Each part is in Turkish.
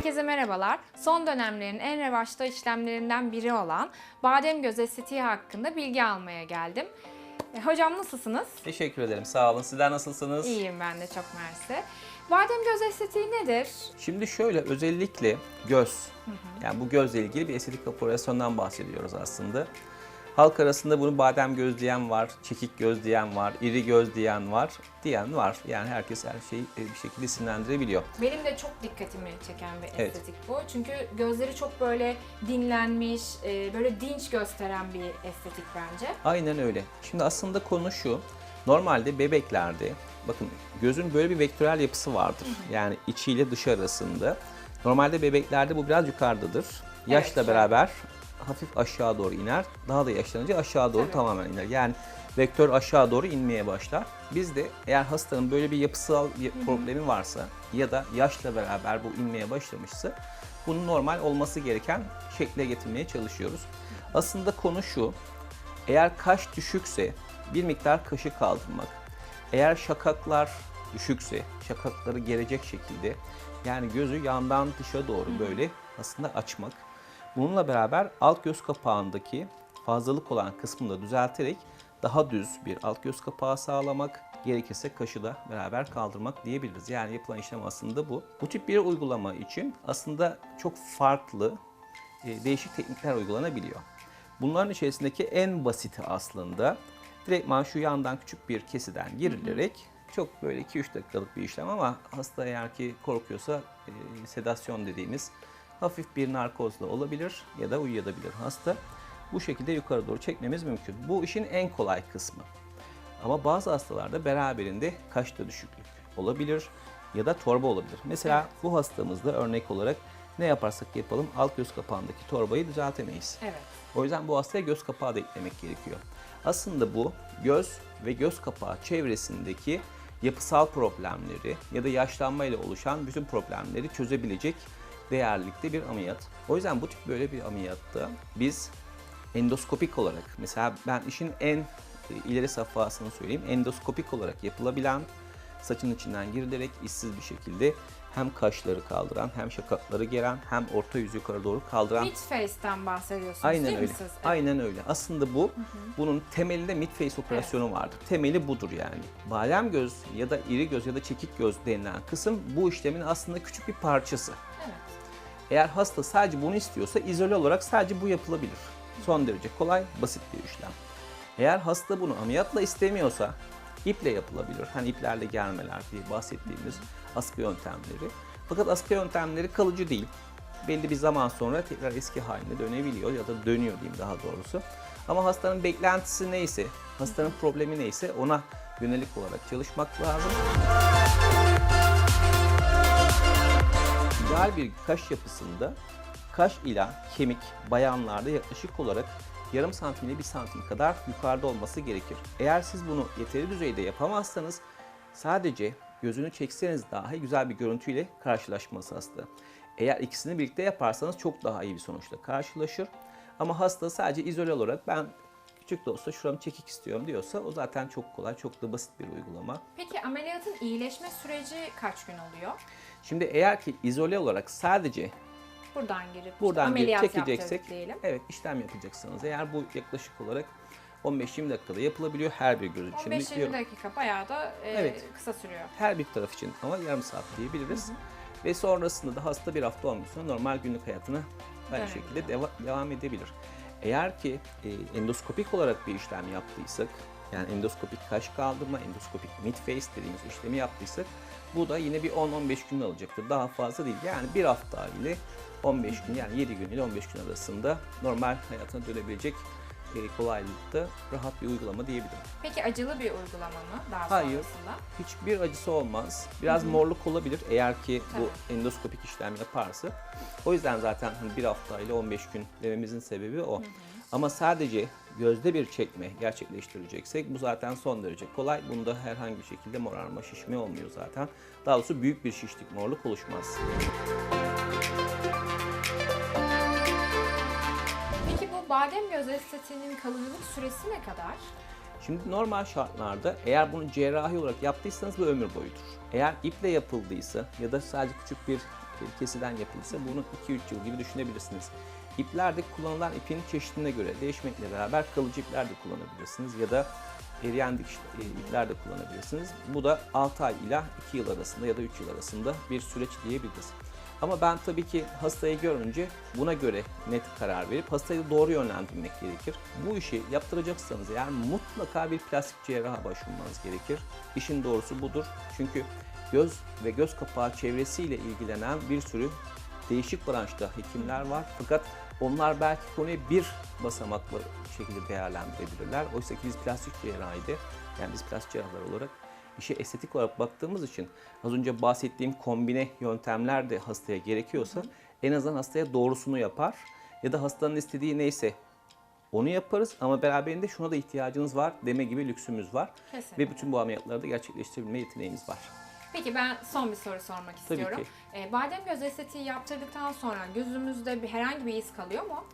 Herkese merhabalar. Son dönemlerin en revaçta işlemlerinden biri olan badem göz estetiği hakkında bilgi almaya geldim. E, Hocam nasılsınız? Teşekkür ederim. Sağ olun. Sizler nasılsınız? İyiyim ben de çok mersi. Badem göz estetiği nedir? Şimdi şöyle özellikle göz. Yani bu gözle ilgili bir estetik operasyondan bahsediyoruz aslında. Halk arasında bunu badem göz diyen var, çekik göz diyen var, iri göz diyen var, diyen var. Yani herkes her şeyi e, bir şekilde isimlendirebiliyor. Benim de çok dikkatimi çeken bir Evet. estetik bu. Çünkü gözleri çok böyle dinlenmiş, e, böyle dinç gösteren bir estetik bence. Aynen öyle. Şimdi aslında konu şu. Normalde bebeklerde bakın gözün böyle bir vektörel yapısı vardır. Yani içiyle dışı arasında. Normalde bebeklerde bu biraz yukarıdadır. Yaşla şöyle. beraber hafif aşağı doğru iner. Daha da yaşlanınca aşağı doğru Evet. tamamen iner. Yani vektör aşağı doğru inmeye başlar. Biz de eğer hastanın böyle bir yapısal bir problemi varsa ya da yaşla beraber bu inmeye başlamışsa bunun normal olması gereken şekle getirmeye çalışıyoruz. Aslında konu şu. Eğer kaş düşükse bir miktar kaşı kaldırmak. Eğer şakaklar düşükse şakakları gelecek şekilde yani gözü yandan dışa doğru böyle aslında açmak. Bununla beraber alt göz kapağındaki fazlalık olan kısmını da düzelterek daha düz bir alt göz kapağı sağlamak, gerekirse kaşı da beraber kaldırmak diyebiliriz. Yani yapılan işlem aslında bu. Bu tip bir uygulama için aslında çok farklı e, değişik teknikler uygulanabiliyor. Bunların içerisindeki en basiti aslında direktman şu yandan küçük bir kesiden girilerek çok böyle 2-3 dakikalık bir işlem ama hasta eğer ki korkuyorsa e, sedasyon dediğimiz hafif bir narkozla olabilir ya da uyuyabilir hasta. Bu şekilde yukarı doğru çekmemiz mümkün. Bu işin en kolay kısmı. Ama bazı hastalarda beraberinde kaşta düşüklük olabilir ya da torba olabilir. Mesela bu hastamızda örnek olarak ne yaparsak yapalım alt göz kapağındaki torbayı düzeltemeyiz. Evet. O yüzden bu hastaya göz kapağı da eklemek gerekiyor. Aslında bu göz ve göz kapağı çevresindeki yapısal problemleri ya da yaşlanmayla oluşan bütün problemleri çözebilecek değerlilikte bir ameliyat. O yüzden bu tip böyle bir ameliyatta biz endoskopik olarak mesela ben işin en e, ileri safhasını söyleyeyim. Endoskopik olarak yapılabilen saçın içinden girilerek işsiz bir şekilde hem kaşları kaldıran hem şakakları geren hem orta yüzü yukarı doğru kaldıran Mid face'ten bahsediyorsunuz Aynen değil öyle. mi siz? Evet. Aynen öyle. Aslında bu bunun temelinde mid face operasyonu vardır. Temeli budur yani. Badem göz ya da iri göz ya da çekik göz denilen kısım bu işlemin aslında küçük bir parçası. Evet. Eğer hasta sadece bunu istiyorsa izole olarak sadece bu yapılabilir. Son derece kolay, basit bir işlem. Eğer hasta bunu ameliyatla istemiyorsa iple yapılabilir. Hani iplerle germeler diye bahsettiğimiz askı yöntemleri. Fakat askı yöntemleri kalıcı değil. Belli bir zaman sonra tekrar eski haline dönebiliyor ya da dönüyor diyeyim daha doğrusu. Ama hastanın beklentisi neyse, hastanın problemi neyse ona yönelik olarak çalışmak lazım. İdeal bir kaş yapısında kaş ile kemik bayanlarda yaklaşık olarak yarım santim ile bir santim kadar yukarıda olması gerekir. Eğer siz bunu yeteri düzeyde yapamazsanız sadece gözünü çekseniz dahi güzel bir görüntüyle karşılaşması hasta. Eğer ikisini birlikte yaparsanız çok daha iyi bir sonuçla karşılaşır. Ama hasta sadece izole olarak ben küçük de olsa şuramı çekik istiyorum diyorsa o zaten çok kolay, çok da basit bir uygulama. Peki ameliyatın iyileşme süreci kaç gün oluyor? Şimdi eğer ki izole olarak sadece Buradan girip Buradan bir ameliyat çekeceksek, yapacağız diyelim. evet işlem yapacaksınız. Eğer bu yaklaşık olarak 15-20 dakikada yapılabiliyor her bir göz için. 15-20 diyorum. dakika bayağı da e, Evet. kısa sürüyor. Her bir taraf için ama yarım saat diyebiliriz. Ve sonrasında da hasta bir hafta olmuş sonra normal günlük hayatına aynı şekilde deva- devam edebilir. Eğer ki e, endoskopik olarak bir işlem yaptıysak, yani endoskopik kaş kaldırma, endoskopik mid face dediğimiz işlemi yaptıysak bu da yine bir 10-15 gün alacaktır. Daha fazla değil. Yani bir hafta ile 15 gün yani 7 gün ile 15 gün arasında normal hayatına dönebilecek e, kolaylıkta rahat bir uygulama diyebilirim. Peki acılı bir uygulama mı daha Hayır. sonrasında? Hiçbir acısı olmaz. Biraz morluk olabilir eğer ki bu endoskopik işlem yaparsa. O yüzden zaten hani bir hafta ile 15 gün dememizin sebebi o. Ama sadece gözde bir çekme gerçekleştireceksek bu zaten son derece kolay. Bunda herhangi bir şekilde morarma, şişme olmuyor zaten. Daha doğrusu büyük bir şişlik, morluk oluşmaz. Peki bu badem göz estetiğinin kalıcılık süresi ne kadar? Şimdi normal şartlarda eğer bunu cerrahi olarak yaptıysanız bu ömür boyudur. Eğer iple yapıldıysa ya da sadece küçük bir kesiden yapılırsa bunu 2-3 yıl gibi düşünebilirsiniz. İplerde kullanılan ipin çeşidine göre değişmekle beraber kalıcı ipler de kullanabilirsiniz ya da eriyen dikiş e, ipler de kullanabilirsiniz. Bu da 6 ay ile 2 yıl arasında ya da 3 yıl arasında bir süreç diyebiliriz. Ama ben tabii ki hastayı görünce buna göre net karar verip hastayı doğru yönlendirmek gerekir. Bu işi yaptıracaksanız yani mutlaka bir plastik cerraha başvurmanız gerekir. İşin doğrusu budur. Çünkü göz ve göz kapağı çevresiyle ilgilenen bir sürü değişik branşta hekimler var. Fakat onlar belki konuyu bir basamaklı şekilde değerlendirebilirler. Oysa ki biz plastik cerrahide yani biz plastik cerrahlar olarak işe estetik olarak baktığımız için az önce bahsettiğim kombine yöntemler de hastaya gerekiyorsa en azından hastaya doğrusunu yapar ya da hastanın istediği neyse onu yaparız ama beraberinde şuna da ihtiyacınız var deme gibi lüksümüz var. Kesinlikle. Ve bütün bu ameliyatları da gerçekleştirebilme yeteneğimiz var. Peki ben son bir soru sormak istiyorum. ki. Ee, badem göz estetiği yaptırdıktan sonra gözümüzde bir herhangi bir iz kalıyor mu?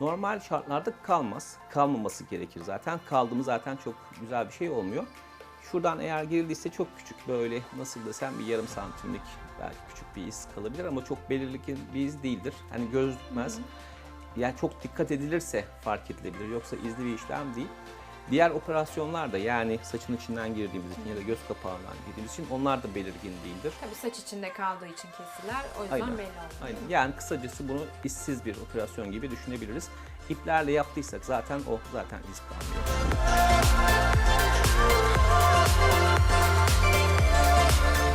Normal şartlarda kalmaz. Kalmaması gerekir zaten. Kaldı mı zaten çok güzel bir şey olmuyor. Şuradan eğer girildiyse çok küçük böyle nasıl desem bir yarım santimlik belki küçük bir iz kalabilir ama çok belirli bir iz değildir. Hani göz dikmez. Yani çok dikkat edilirse fark edilebilir. Yoksa izli bir işlem değil. Diğer operasyonlar da yani saçın içinden girdiğimiz için ya da göz kapağından girdiğimiz için onlar da belirgin değildir. Tabii saç içinde kaldığı için kesiler. O yüzden Aynen. belli olmuyor. Aynen. Yani kısacası bunu işsiz bir operasyon gibi düşünebiliriz. İplerle yaptıysak zaten o zaten iz kalmıyor.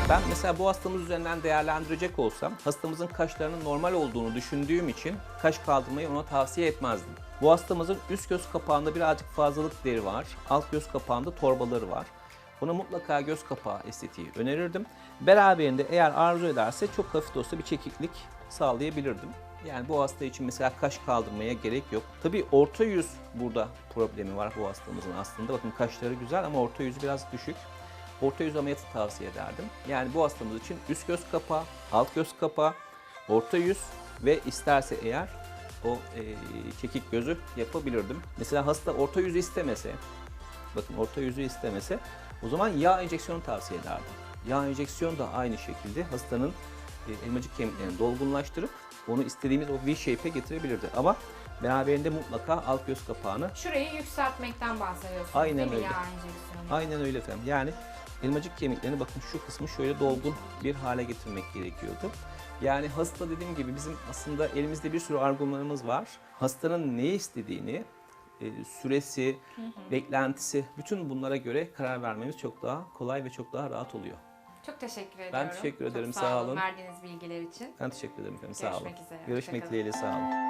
Ben mesela bu hastamız üzerinden değerlendirecek olsam hastamızın kaşlarının normal olduğunu düşündüğüm için kaş kaldırmayı ona tavsiye etmezdim. Bu hastamızın üst göz kapağında birazcık fazlalık deri var, alt göz kapağında torbaları var. Ona mutlaka göz kapağı estetiği önerirdim. Beraberinde eğer arzu ederse çok hafif de olsa bir çekiklik sağlayabilirdim. Yani bu hasta için mesela kaş kaldırmaya gerek yok. Tabii orta yüz burada problemi var bu hastamızın aslında. Bakın kaşları güzel ama orta yüzü biraz düşük. Orta yüz ameliyatı tavsiye ederdim. Yani bu hastamız için üst göz kapağı, alt göz kapağı, orta yüz ve isterse eğer o e, çekik gözü yapabilirdim. Mesela hasta orta yüzü istemese, bakın orta yüzü istemese o zaman yağ enjeksiyonu tavsiye ederdim. Yağ enjeksiyonu da aynı şekilde hastanın e, elmacık kemiklerini dolgunlaştırıp onu istediğimiz o V-shape'e getirebilirdi. Ama beraberinde mutlaka alt göz kapağını Şurayı yükseltmekten bahsediyorsunuz Aynen değil mi öyle. yağ enjeksiyonu? Aynen öyle efendim. Yani elmacık kemiklerini bakın şu kısmı şöyle dolgun bir hale getirmek gerekiyordu. Yani hasta dediğim gibi bizim aslında elimizde bir sürü argümanımız var. Hastanın ne istediğini, e, süresi, beklentisi bütün bunlara göre karar vermemiz çok daha kolay ve çok daha rahat oluyor. Çok teşekkür ediyorum. teşekkür ederim, Çok sağ sağ olun. verdiğiniz bilgiler için. Ben teşekkür ederim efendim. Sağ olun. Görüşmek üzere, Görüşmek dileğiyle sağ olun.